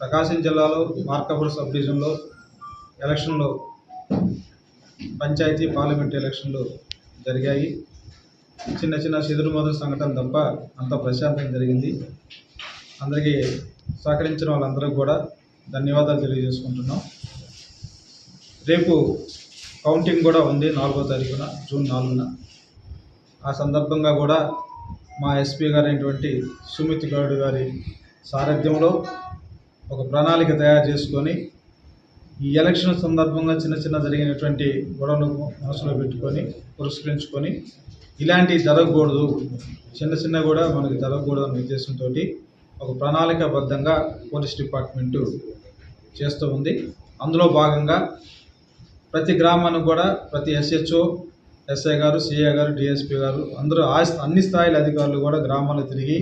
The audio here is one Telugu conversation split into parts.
ప్రకాశం జిల్లాలో మార్కాపురం సబ్ డివిజన్లో ఎలక్షన్లో పంచాయతీ పార్లమెంట్ ఎలక్షన్లు జరిగాయి. చిన్న చిన్న చెదురుమదురు సంఘటన తప్ప అంత ప్రశాంతం జరిగింది. అందరికీ సహకరించిన వాళ్ళందరికీ కూడా ధన్యవాదాలు తెలియజేసుకుంటున్నాం. రేపు కౌంటింగ్ కూడా ఉంది నాలుగో తారీఖున జూన్ నాలుగున. ఆ సందర్భంగా కూడా మా ఎస్పీ గారైనటువంటి సుమిత్ గౌడ్ గారి సారథ్యంలో ఒక ప్రణాళిక తయారు చేసుకొని ఈ ఎలక్షన్ సందర్భంగా చిన్న చిన్న జరిగినటువంటి గొడవలు మనసులో పెట్టుకొని పురస్కరించుకొని ఇలాంటివి జరగకూడదు. చిన్న చిన్న కూడా మనకి జరగకూడదు అనే ఉద్దేశంతో ఒక ప్రణాళికబద్ధంగా పోలీస్ డిపార్ట్మెంటు చేస్తూ ఉంది. అందులో భాగంగా ప్రతి గ్రామానికి కూడా ప్రతి ఎస్హెచ్ఓ ఎస్ఐ గారు సిఐ గారు డిఎస్పీ గారు అందరూ ఆ అన్ని స్థాయిల అధికారులు కూడా గ్రామాల్లో తిరిగి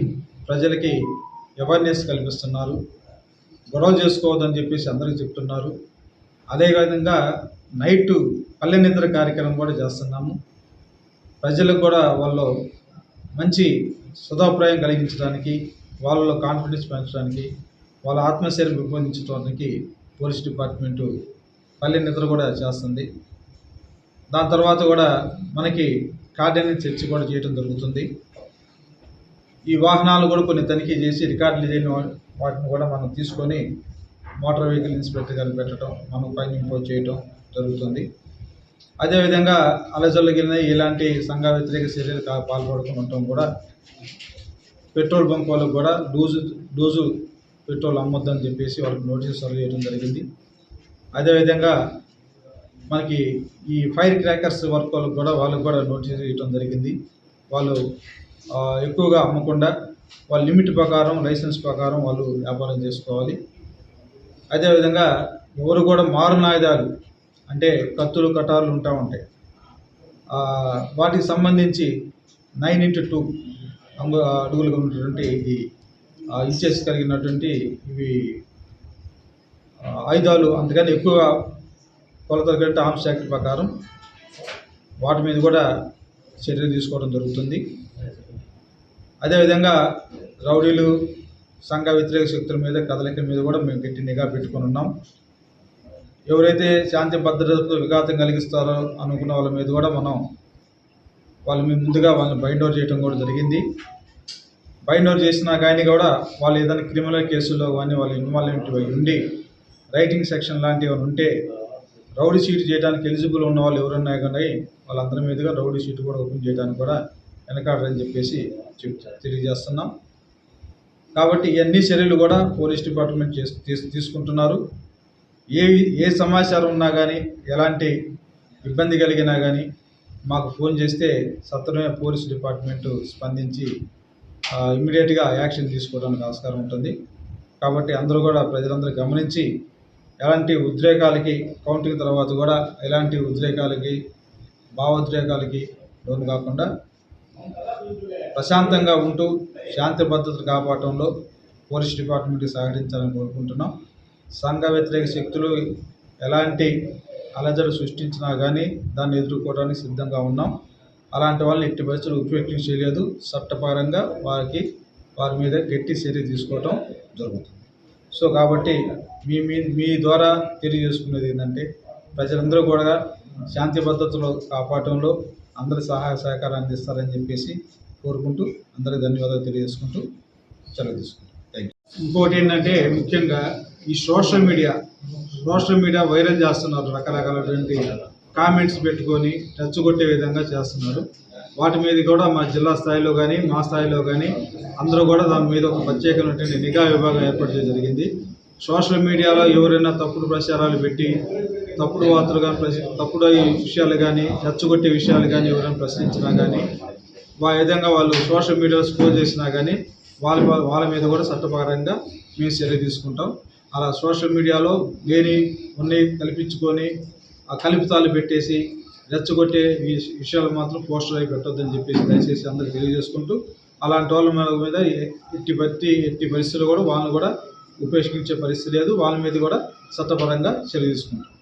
ప్రజలకి అవేర్నెస్ కల్పిస్తున్నారు. గొడవ చేసుకోవద్దని చెప్పేసి అందరికీ చెప్తున్నారు. అదేవిధంగా నైట్ పల్లె నిద్ర కార్యక్రమం కూడా చేస్తున్నాము. ప్రజలకు కూడా వాళ్ళు మంచి సుధాప్రాయం కలిగించడానికి వాళ్ళలో కాన్ఫిడెన్స్ పెంచడానికి వాళ్ళ ఆత్మశైలి పెంపొందించడానికి పోలీస్ డిపార్ట్మెంటు పల్లె నిద్ర కూడా చేస్తుంది. దాని తర్వాత కూడా మనకి కార్డినెన్స్ చర్చ కూడా చేయడం జరుగుతుంది. ఈ వాహనాలు కూడా కొన్ని తనిఖీ చేసి రికార్డులు చేయని వాటిని కూడా మనం తీసుకొని మోటార్ వెహికల్ ఇన్స్పెక్టర్ గారికి పెట్టడం మనం పైన ఇంపోజ్ చేయడం జరుగుతుంది. అదేవిధంగా అలజల్లగిన ఇలాంటి సంఘ వ్యతిరేక చర్యలు కా- ఉండటం కూడా. పెట్రోల్ బంక్ వాళ్ళకు కూడా డోజు డోజు పెట్రోల్ అమ్మొద్దని చెప్పేసి వాళ్ళకి నోటీస్ సర్వ్ చేయడం జరిగింది. అదేవిధంగా మనకి ఈ ఫైర్ క్రాకర్స్ వర్క్ వాళ్ళకి కూడా వాళ్ళకి కూడా నోటీస్ ఇవ్వడం జరిగింది. వాళ్ళు ఎక్కువగా అమ్మకుండా వాళ్ళ లిమిట్ ప్రకారం లైసెన్స్ ప్రకారం వాళ్ళు వ్యాపారం చేసుకోవాలి. అదేవిధంగా ఎవరు కూడా మారునాయుధాలు అంటే కత్తులు కటార్లు ఉంటా ఉంటాయి. వాటికి సంబంధించి నైన్ ఇంటూ టూ అంగు అడుగులుగా ఉన్నటువంటి ఇది ఇంచెస్ కలిగినటువంటి ఇవి ఆయుధాలు. అందుకని ఎక్కువగా కొలతలు కంటే ఆర్మ్స్ యాక్ట్ ప్రకారం వాటి మీద కూడా చర్య తీసుకోవడం జరుగుతుంది. అదేవిధంగా రౌడీలు సంఘ వ్యతిరేక శక్తుల మీద కదలిక మీద కూడా మేము గట్టి నిఘా పెట్టుకుని ఉన్నాం. ఎవరైతే శాంతి భద్రతకు విఘాతం కలిగిస్తారో అనుకున్న వాళ్ళ మీద కూడా మనం వాళ్ళ మీద ముందుగా వాళ్ళని బైండ్ అవుట్ చేయడం కూడా జరిగింది. బైండ్ అవుట్ చేసినా కానీ కూడా వాళ్ళు ఏదైనా క్రిమినల్ కేసుల్లో కానీ వాళ్ళు ఇన్వాల్వ్మెంట్ అయి ఉండి రైటింగ్ సెక్షన్ లాంటివి ఉంటే రౌడీ షీట్ చేయడానికి ఎలిజిబుల్ ఉన్న వాళ్ళు ఎవరున్నాయి కానీ వాళ్ళందరి మీదుగా రౌడీ షీట్ కూడా ఓపెన్ చేయడానికి కూడా వెనకాడరని చెప్పేసి తెలియజేస్తున్నాం. కాబట్టి ఇవన్నీ చర్యలు కూడా పోలీస్ డిపార్ట్మెంట్ చేస్ తీసుకుంటున్నారు. ఏ ఏ సమాచారం ఉన్నా కానీ ఎలాంటి ఇబ్బంది కలిగినా కానీ మాకు ఫోన్ చేస్తే సత్వరమే పోలీస్ డిపార్ట్మెంట్ స్పందించి ఇమ్మీడియట్గా యాక్షన్ తీసుకోవడానికి ఆస్కారం ఉంటుంది. కాబట్టి అందరూ కూడా ప్రజలందరూ గమనించి ఎలాంటి ఉద్రేకాలకి కౌంటింగ్ తర్వాత కూడా ఎలాంటి ఉద్రేకాలకి భావోద్రేకాలకి లోను కాకుండా ప్రశాంతంగా ఉంటూ శాంతి భద్రతలు కాపాడటంలో పోలీస్ డిపార్ట్మెంట్ సహకరించాలని కోరుకుంటున్నాం. సంఘ వ్యతిరేక శక్తులు ఎలాంటి అలజడి సృష్టించినా కానీ దాన్ని ఎదుర్కోవడానికి సిద్ధంగా ఉన్నాం. అలాంటి వాళ్ళని ఎట్టి పరిస్థితులు ఉపయోగించలేదు చట్టపరంగా వారికి వారి మీద గట్టి చర్య తీసుకోవటం జరుగుతుంది. సో కాబట్టి మీ మీ మీ ద్వారా తెలియజేసుకునేది ఏంటంటే ప్రజలందరూ కూడా శాంతి భద్రతలు కాపాడటంలో అందరి సహాయ సహకారం అందిస్తారని చెప్పేసి కోరుకుంటూ అందరికీ ధన్యవాదాలు తెలియజేసుకుంటూ సెలవు తీసుకుంటాం. థ్యాంక్ యూ ఇంకోటి ఏంటంటే ముఖ్యంగా ఈ social media social media viral చేస్తున్నారు రకరకాలటువంటి కామెంట్స్ పెట్టుకొని టచ్ కొట్టే విధంగా చేస్తున్నారు. వాటి మీద కూడా మా జిల్లా స్థాయిలో కానీ మా స్థాయిలో కానీ అందరూ కూడా దాని మీద ఒక ప్రత్యేకమైనటువంటి నిఘా విభాగం ఏర్పాటు చేయడం జరిగింది. సోషల్ మీడియాలో ఎవరైనా తప్పుడు ప్రచారాలు పెట్టి తప్పుడు వార్తలు కానీ ప్రసి తప్పుడు విషయాలు కానీ రెచ్చగొట్టే విషయాలు కానీ ఎవరైనా ప్రశ్నించినా కానీ వా విధంగా వాళ్ళు సోషల్ మీడియాలో స్కోర్ చేసినా కానీ వాళ్ళ వాళ్ళ మీద కూడా చట్టపరంగా మేము చర్య తీసుకుంటాం. అలా సోషల్ మీడియాలో లేని ఉన్ని కల్పించుకొని ఆ కలుపుతాలు పెట్టేసి రెచ్చగొట్టే విషయాలు మాత్రం పోస్టర్ అయి పెట్టొద్దని చెప్పేసి దయచేసి అందరికి తెలియజేసుకుంటూ అలాంటి వాళ్ళ మీద మీద ఎట్టి బట్టి ఎట్టి పరిస్థితులు కూడా వాళ్ళని కూడా ఉపేక్షించే పరిస్థితి లేదు. వాళ్ళ మీద కూడా చట్టపరంగా చర్య తీసుకుంటాం.